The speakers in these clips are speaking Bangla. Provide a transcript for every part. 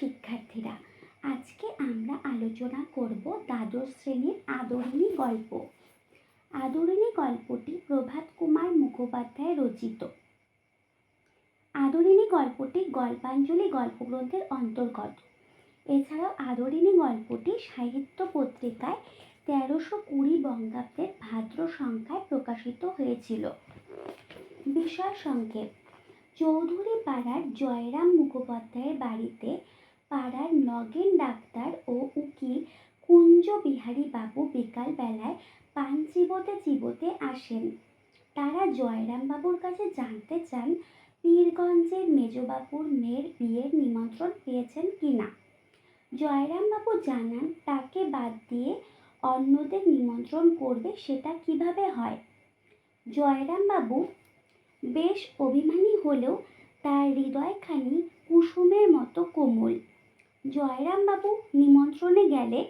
শিক্ষার্থীরা। আজকে আমরা আলোচনা করব দ্বাদশ শ্রেণির আদরিণী গল্প। আদরিণী গল্পটি প্রভাত কুমার মুখোপাধ্যায় রচিত। আদরিণী গল্পটি গল্পাঞ্জলি গল্পগ্রন্থের অন্তর্গত। এছাড়াও আদরিণী গল্পটি সাহিত্য পত্রিকায় তেরোশো কুড়ি বঙ্গাব্দের ভাদ্র সংখ্যায় প্রকাশিত হয়েছিল। বিষয় সংক্ষেপ। চৌধুরী পাড়ার জয়রাম মুখোপাধ্যায়ের বাড়িতে পাড়ার নগেন ডাক্তার ও উকিল কুঞ্জ বিহারী বাবু বিকালবেলায় পান চিবোতে চিবোতে আসেন। তারা জয়রাম বাবুর কাছে জানতে চান, পীরগঞ্জের মেজবাবুর মেয়ের বিয়ের নিমন্ত্রণ পেয়েছেন কিনা। জয়রাম বাবু জানান, তাকে বাদ দিয়ে অন্যদের নিমন্ত্রণ করবে সেটা কীভাবে হয়? জয়রাম বাবু বেশ অভিমানী হলেও তার হৃদয়খানি কুসুমের মতো কোমল। জয়রামবাবু নিমন্ত্রণে গেলে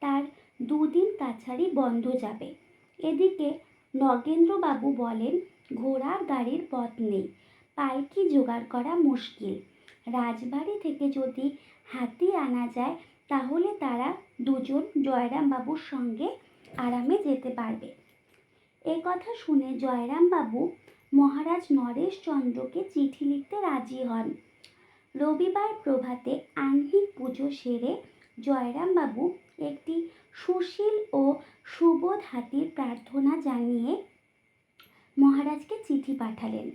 তার দুদিন কাছারি বন্ধ যাবে। এদিকে নগেন্দ্রবাবু বলেন ঘোড়ার গাড়ির পথ নেই পালকি জোগাড় করা মুশকিল। রাজবাড়ি থেকে যদি হাতি আনা যায়, তাহলে তারা দুজন জয়রামবাবুর সঙ্গে আরামে যেতে পারবে। এ কথা শুনে জয়রামবাবু মহারাজ নরেশচন্দ্রকে চিঠি লিখতে রাজি হন। রবিবার প্রভাতে আহ্নিক পুজো সেরে জয়রামবাবু একটি সুশীল ও সুবোধ হাতির প্রার্থনা জানিয়ে মহারাজকে চিঠি পাঠালেন।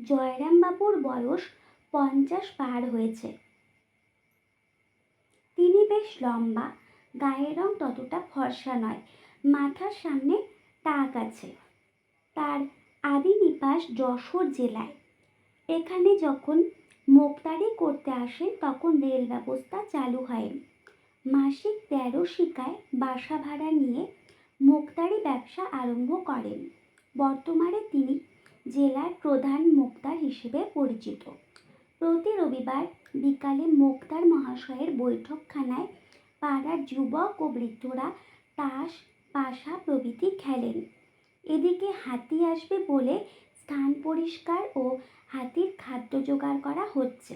জয়রামবাবুর বয়স পঞ্চাশ পার হয়েছে। তিনি বেশ লম্বা, গায়ের রং ততটা ফর্সা নয়, মাথার সামনে টাক আছে। তার আদি নিবাস যশোর জেলায়। এখানে যখন মোক্তারি করতে আসেন তখন রেল ব্যবস্থা চালু হয়। মাসিক তেরো শিকায় বাসা ভাড়া নিয়ে মোক্তারি ব্যবসা আরম্ভ করেন। বর্তমানে তিনি জেলার প্রধান মোক্তার হিসেবে পরিচিত। প্রতি রবিবার বিকালে মোক্তার মহাশয়ের বৈঠকখানায় পাড়ার যুবক ও বৃদ্ধরা তাস পাশা প্রভৃতি খেলেন। এদিকে হাতি আসবে বলে স্থান পরিষ্কার ও হাতির খাদ্য জোগাড় করা হচ্ছে।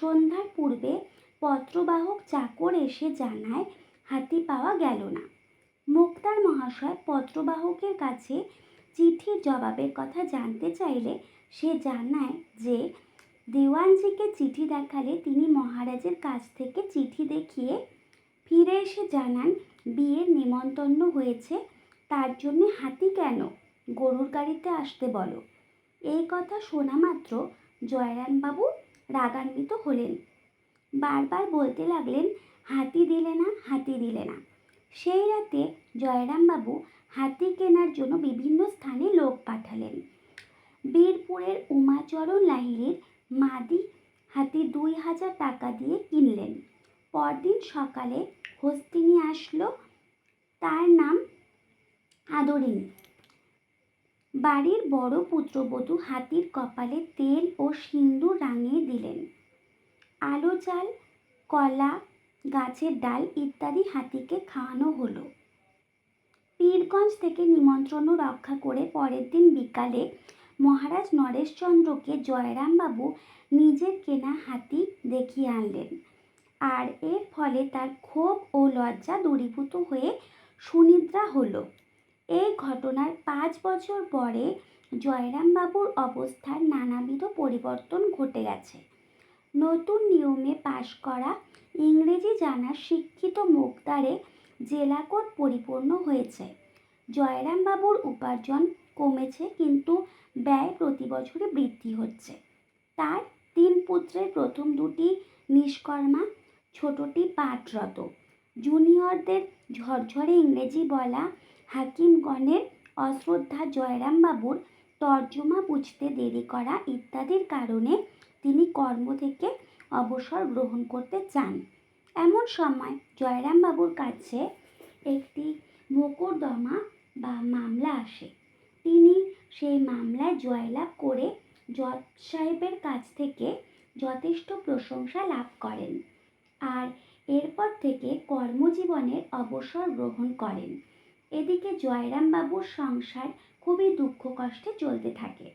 সন্ধ্যার পূর্বে পত্রবাহক চাকর এসে জানায়, হাতি পাওয়া গেল না। মুক্তার মহাশয় পত্রবাহকের কাছে চিঠির জবাবের কথা জানতে চাইলে সে জানায় যে, দেওয়ানজিকে চিঠি দেখালে তিনি মহারাজের কাছ থেকে চিঠি দেখিয়ে ফিরে এসে জানান, বিয়ের নেমন্তন্ন হয়েছে, তার জন্যে হাতি কেন? গরুর গাড়িতে আসতে বলো। এই কথা শোনা মাত্র জয়রামবাবু রাগান্বিত হলেন। বারবার বলতে লাগলেন, হাতি দিলে না, হাতি দিলে না। সেই রাতে জয়রামবাবু হাতি কেনার জন্য বিভিন্ন স্থানে লোক পাঠালেন। বীরপুরের উমাচরণ লাহিড়ির মাদি হাতি দুই হাজার টাকা দিয়ে কিনলেন। পরদিন সকালে হস্তিনী আসলো, তার নাম আদরিণী। বাড়ির বড় পুত্রবধূ হাতির কপালে তেল ও সিন্দুর রাঙিয়ে দিলেন। আলো চাল, কলা, গাছের ডাল ইত্যাদি হাতিকে খাওয়ানো হলো। পীরগঞ্জ থেকে নিমন্ত্রণ রক্ষা করে পরের দিন বিকালে মহারাজ নরেশচন্দ্রকে জয়রামবাবু নিজের কেনা হাতি দেখিয়ে আনলেন। আর এর ফলে তার ক্ষোভ ও লজ্জা দূরীভূত হয়ে সুনিদ্রা হলো। এই ঘটনার পাঁচ বছর পরে জয়রামবাবুর অবস্থার নানাবিধ পরিবর্তন ঘটে গেছে। নতুন নিয়মে পাশ করা ইংরেজি জানা শিক্ষিত মুক্তারে জেলা জেলাকোট পরিপূর্ণ হয়েছে। জয়রামবাবুর উপার্জন কমেছে কিন্তু ব্যয় প্রতি বছরে বৃদ্ধি হচ্ছে। তার তিন পুত্রের প্রথম দুটি নিষ্কর্মা, ছোটটি পাঠরত। জুনিয়রদের ঝরঝরে ইংরেজি বলা হাকিমগণের অশ্রদ্ধা জয়রামবাবুর তর্জমা বুঝতে দেরি করা ইত্যাদির কারণে তিনি কর্ম থেকে অবসর গ্রহণ করতে চান। এমন সময় জয়রামবাবুর কাছে একটি মোকদ্দমা বা মামলা আসে। তিনি সেই মামলায় জয়লাভ করে জজ সাহেবের কাছ থেকে যথেষ্ট প্রশংসা লাভ করেন আর এরপর থেকে কর্মজীবনের অবসর গ্রহণ করেন। এদিকে জয়রামবাবুর সংসার খুবই দুঃখ কষ্টে চলতে থাকে।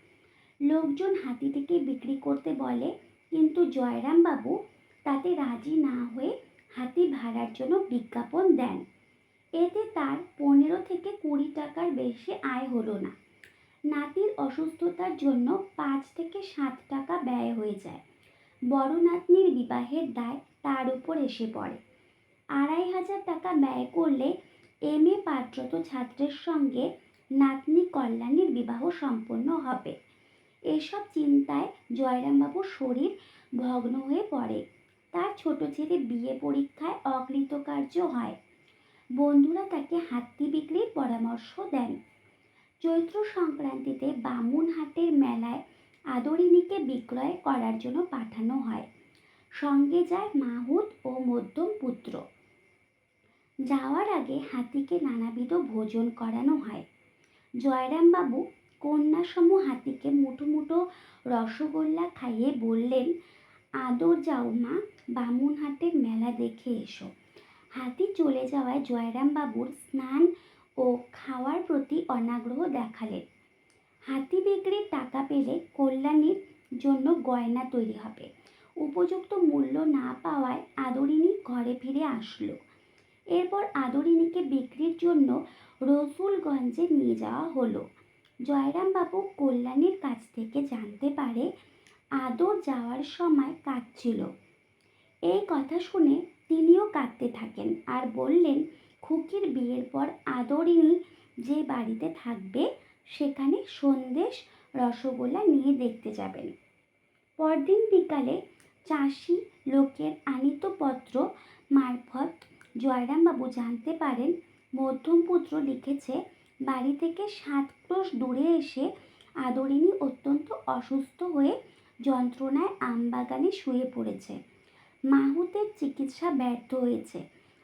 লোকজন হাতিটিকে বিক্রি করতে বলে, কিন্তু জয়রামবাবু তাতে রাজি না হয়ে হাতি ভাড়ার জন্য বিজ্ঞাপন দেন। এতে তার পনেরো থেকে কুড়ি টাকার বেশি আয় হলো না। নাতির অসুস্থতার জন্য পাঁচ থেকে সাত টাকা ব্যয় হয়ে যায়। বড় নাতনির বিবাহের দায় তার উপর এসে পড়ে। আড়াই হাজার টাকা ব্যয় করলে এম এ পাঠরত ছাত্রের সঙ্গে নাতনি কল্যাণীর বিবাহ সম্পন্ন হবে। এসব চিন্তায় জয়রামবাবুর শরীর ভগ্ন হয়ে পড়ে। তার ছোট ছেলে বিয়ে পরীক্ষায় অকৃতকার্য হয়। বন্ধুরা তাকে হাতি বিক্রির পরামর্শ দেন। চৈত্র সংক্রান্তিতে বামুনহাটের মেলায় আদরিণীকে বিক্রয় করার জন্য পাঠানো হয়। সঙ্গে যায় মাহুত ও মধ্যম পুত্র। যাওয়ার আগে হাতিকে নানাবিধ ভোজন করানো হয়। জয়রামবাবু কন্যাসম হাতিকে মুঠো মুঠো রসগোল্লা খাইয়ে বললেন, আদর যাও মা, বামুনহাটের মেলা দেখে এসো। হাতি চলে যাওয়ায় জয়রামবাবুর স্নান ও খাওয়ার প্রতি অনাগ্রহ দেখালেন। হাতি বিক্রির টাকা পেলে কল্যাণীর জন্য গয়না তৈরি হবে। উপযুক্ত মূল্য না পাওয়ায় আদরিণী ঘরে ফিরে আসলো। এরপর আদরিণীকে বিক্রির জন্য রসুলগঞ্জে নিয়ে যাওয়া হলো। জয়রামবাবু কল্যাণীর কাছ থেকে জানতে পারে, আদর যাওয়ার সময় কাঁদছিল। এই কথা শুনে তিনিও কাঁদতে থাকেন আর বললেন, খুকির বিয়ের পর আদরিণী যে বাড়িতে থাকবে, সেখানে সন্দেশ রসগোল্লা নিয়ে দেখতে যাবেন। পরদিন বিকালে চাষি লোকের আনিত পত্র মারফত জয়রামবাবু জানতে পারেন মধ্যমপুত্র লিখেছে, বাড়ি থেকে সাত ক্রোশ দূরে এসে আদরিণী অত্যন্ত অসুস্থ হয়ে যন্ত্রণায় আমবাগানে শুয়ে পড়েছে। মাহুতের চিকিৎসা ব্যর্থ হয়েছে।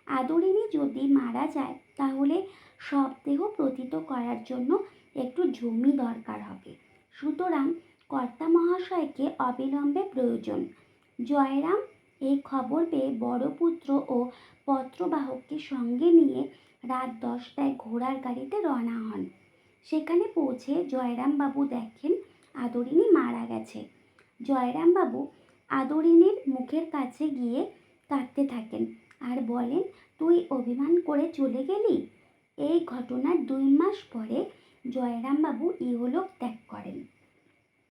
আদরিণী যদি মারা যায়, তাহলে সব দেহ প্রতীত করার জন্য একটু জমি দরকার হবে। সুতরাং কর্তা মহাশয়কে অবিলম্বে প্রয়োজন। জয়রাম এই খবর পেয়ে বড় পুত্র ও পত্রবাহককে সঙ্গে নিয়ে রাত দশটায় ঘোড়ার গাড়িতে রওনা হন। সেখানে পৌঁছে জয়রামবাবু দেখেন আদরিণী মারা গেছে। জয়রামবাবু আদরিণীর মুখের কাছে গিয়ে কাঁদতে থাকেন আর বলেন, তুই অভিমান করে চলে গেলি? এই ঘটনার দুই মাস পরে জয়রামবাবু ইহলোক ত্যাগ করেন।